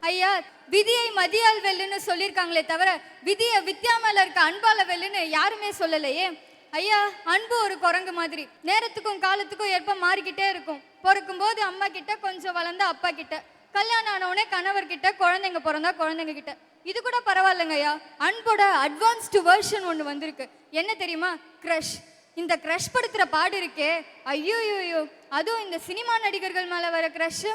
ஐயா விதியை மதியால் வெல்லுன்னு சொல்லியிருக்காங்களே தவிர விதியை வித்யா மேல இருக்க அன்பால வெல்லுன்னு யாருமே சொல்லலையே. ஐயா அன்பு ஒரு குரங்கு மாதிரி. நேரத்துக்கும் காலத்துக்கும் ஏற்ப மாறிக்கிட்டே இருக்கும். பிறக்கும் போது அம்மா கிட்ட கொஞ்சம் வளர்ந்தா அப்பா கிட்ட. கல்யாணம் ஆனவுடனே கணவர் கிட்ட குழந்தைங்க பிறந்தா குழந்தைங்க கிட்ட. இது கூட பரவாயில்லைங்க ஐயா. அன்போட அட்வான்ஸ்டு வெர்ஷன் ஒன்று வந்திருக்கு. என்ன தெரியுமா? க்ரஷ் இந்த க்ரஷ் படுத்துகிற பாடு இருக்கே. ஐயோ ஐயோ அதுவும் இந்த சினிமா நடிகர்கள் மேலே வர க்ரஷ்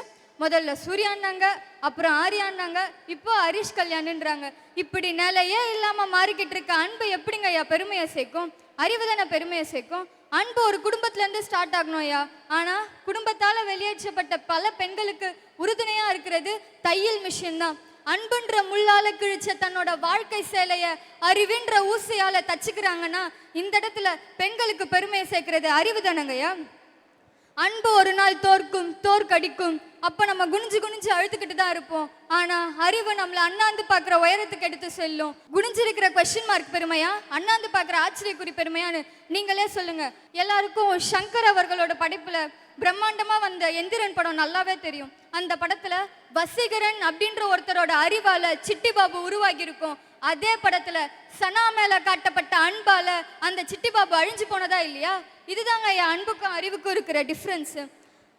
முதல்ல சூர்யான்னாங்க அப்புறம் ஆர்யான்னாங்க இப்போ ஹரிஷ் கல்யாணுன்றாங்க. இப்படி நிலையே இல்லாமல் மாறிக்கிட்டு இருக்க அன்பு எப்படிங்க ஐயா பெருமையை சேர்க்கும்? அறிவு தானே பெருமையை சேர்க்கும்? அன்பு ஒரு குடும்பத்துலேருந்து ஸ்டார்ட் ஆகணும் ஐயா. ஆனால் குடும்பத்தால் வெளியேற்றப்பட்ட பல பெண்களுக்கு உறுதுணையாக இருக்கிறது தையல் மிஷின் தான். அன்புன்ற முள்ளால கிழிச்ச தன்னோட வாழ்க்கை சேலைய அறிவுன்ற ஊசியால தச்சுக்கிறாங்கன்னா இந்த இடத்துல பெண்களுக்கு பெருமையை சேர்க்கிறது அறிவு தானங்கய்யா அன்பு ஒரு நாள் தோற்கும் தோற்கடிக்கும். அப்ப நம்ம குனிஞ்சு குனிஞ்சு அழுத்துக்கிட்டு தான் இருப்போம். ஆனா அறிவு நம்மள அண்ணாந்து பாக்குற உயரத்துக்கு எடுத்து செல்லும். குனிஞ்சிருக்கிற கொஸ்டின் மார்க் பெருமையா? அண்ணாந்து பாக்குற ஆச்சரியக்குறி பெருமையான்னு நீங்களே சொல்லுங்க. எல்லாருக்கும் சங்கர் அவர்களோட படைப்புல பிரம்மாண்டமாக வந்த எந்திரன் படம் நல்லாவே தெரியும். அந்த படத்தில் வசீகரன் அப்படின்ற ஒருத்தரோட அறிவால் சிட்டி பாபு உருவாகி இருக்கும் அதே படத்தில் சனா மேலே காட்டப்பட்ட அன்பால் அந்த சிட்டி பாபு அழிஞ்சு போனதா இல்லையா? இதுதாங்க என் அன்புக்கும் அறிவுக்கும் இருக்கிற டிஃப்ரென்ஸு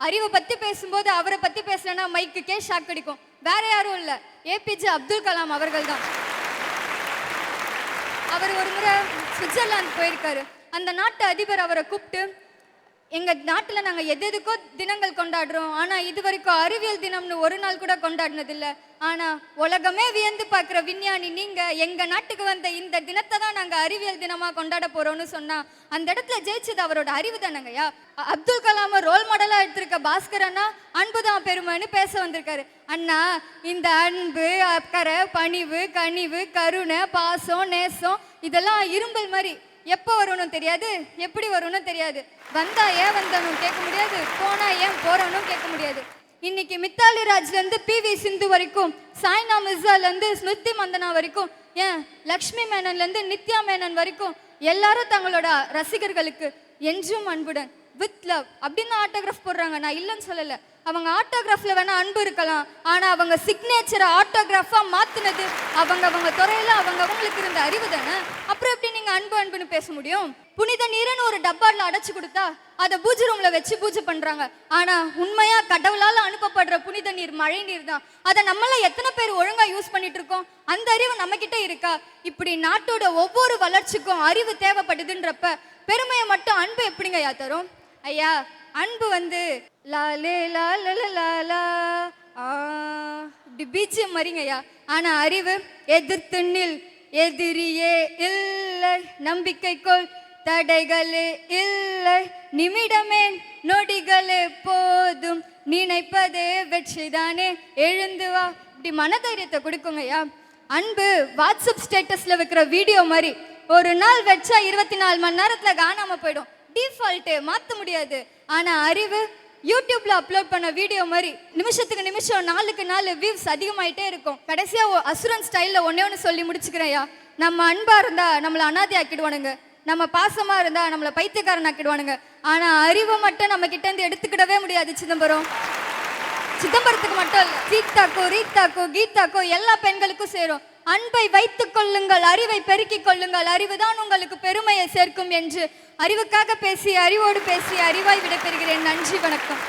அறிவை பற்றி பேசும்போது அவரை பற்றி பேசலன்னா மைக்குக்கே ஷாக் அடிக்கும். வேற யாரும் இல்லை. ஏபிஜே அப்துல் கலாம் அவர்கள் தான் அவர் ஒரு முறை சுவிட்சர்லாந்து போயிருக்காரு. அந்த நாட்டு அதிபர் அவரை கூப்பிட்டு எங்க நாட்டுல நாங்க எது எதுக்கோ தினங்கள் கொண்டாடுறோம். ஆனா இது வரைக்கும் அறிவியல் தினம்னு ஒரு நாள் கூட கொண்டாடினது இல்ல ஆனா உலகமே வியந்து பார்க்குற விஞ்ஞானி நீங்க எங்க நாட்டுக்கு வந்த இந்த தினத்தை தான் நாங்க அறிவியல் தினமா கொண்டாட போறோம்னு சொன்னா அந்த இடத்துல ஜெயிச்சது அவரோட அறிவு தானங்கய்யா அப்துல் கலாம ரோல் மாடலா எடுத்திருக்க பாஸ்கர் அண்ணா அன்புதான் பெருமைன்னு பேச வந்திருக்காரு. அண்ணா இந்த அன்பு அக்கறை பணிவு கனிவு கருணை பாசம் நேசம் இதெல்லாம் இரும்பல் மாதிரி எப்போ வரும்னு தெரியாது எப்படி வரும்னு தெரியாது. வந்தா ஏன் வந்தனும் கேட்க முடியாது போனா ஏன் போறனும் கேட்க முடியாது. இன்னைக்கு மித்தாலி ராஜ்ல இருந்து பி வி சிந்து வரைக்கும் சாய்னா மிர்சால இருந்து ஸ்மிருதி மந்தனா வரைக்கும் ஏன் லக்ஷ்மி மேனன்ல இருந்து நித்யா மேனன் வரைக்கும் எல்லாரும் தங்களோட ரசிகர்களுக்கு என்றும் அன்புடன் வித் லவ் அப்படின்னு ஆட்டோகிராஃப் போடுறாங்க. நான் இல்லைன்னு சொல்லல. அவங்க ஆட்டோகிராஃப்ல வேணா அன்பு இருக்கலாம். ஆனா அவங்க சிக்னேச்சரை ஆட்டோகிராஃபா மாத்தினது அவங்க அவங்க துறையில அவங்க அவங்களுக்கு இருந்த அறிவு தானே? அப்புறம் அன்பு அன்புன்னு பேச முடியும்? புனித நீரன்னு ஒரு டப்பால அடைச்சு கொடுத்தா அதை பூஜை ரூம்ல வச்சு பூஜை பண்றாங்க. ஆனா உண்மையா கடவுளால அனுப்பப்படுற புனித நீர் மழை நீர் தான். அதை நம்மள எத்தனை பேர் ஒழுங்கா யூஸ் பண்ணிட்டு இருக்கோம்? அந்த அறிவு நம்ம கிட்ட இருக்கா? இப்படி நாட்டோட ஒவ்வொரு வளர்ச்சிக்கும் அறிவு தேவைப்படுதுன்றப்ப பெருமையை மட்டும் அன்பு எப்படிங்க ஐயா தரும்? ஐயா அன்பு வந்து லாலே லே லா ல லா ஆ இப்படி பீச்சியம் மாதிரிங்க ஐயா. ஆனா அறிவு எதிர்த்து நில் எதிரியே நம்பிக்கைக்குள் தடைகள் தடைகளே இல்லை. நிமிடமே நொடிகளே போதும். நினைப்பதே வெற்றிதானே. எழுந்து வா. இப்படி மனதைரியத்தை கொடுக்குங்கய்யா. அன்பு வாட்ஸ்அப் ஸ்டேட்டஸில் வைக்கிற வீடியோ மாதிரி ஒரு நாள் வச்சா இருபத்தி நாலு மணி நேரத்தில் காணாமல் போயிடும். டிஃபால்ட்டு மாற்ற முடியாது. ஆனால் அறிவு யூடியூப்ல அப்லோட் பண்ண வீடியோ மாதிரி நிமிஷத்துக்கு நிமிஷம் நாளுக்கு நாள் வியூஸ் அதிகமாயிட்டே இருக்கும். கடைசியா அசுரன் ஸ்டைல்ல ஒன்னே ஒன்று சொல்லி முடிச்சுக்கிறேன்யா. நம்ம அன்பா இருந்தா நம்மளை அனாதி ஆக்கிடுவானுங்க நம்ம பாசமா இருந்தா நம்மளை பைத்தியக்காரன் ஆக்கிடுவானுங்க ஆனா அறிவை மட்டும் நம்ம கிட்ட இருந்து எடுத்துக்கிடவே முடியாது சிதம்பரம். சிதம்பரத்துக்கு மட்டும் இல்ல. சீத்தாக்கோ ரீதாக்கோ கீதாக்கோ எல்லா பெண்களுக்கும் சேரும். அன்பை வைத்துக் கொள்ளுங்கள் அறிவை பெருக்கிக் கொள்ளுங்கள். அறிவுதான் உங்களுக்கு பெருமையை சேர்க்கும் என்று அறிவுக்காக பேசி அறிவோடு பேசி அறிவாய் விடைபெறுகிறேன். நன்றி வணக்கம்.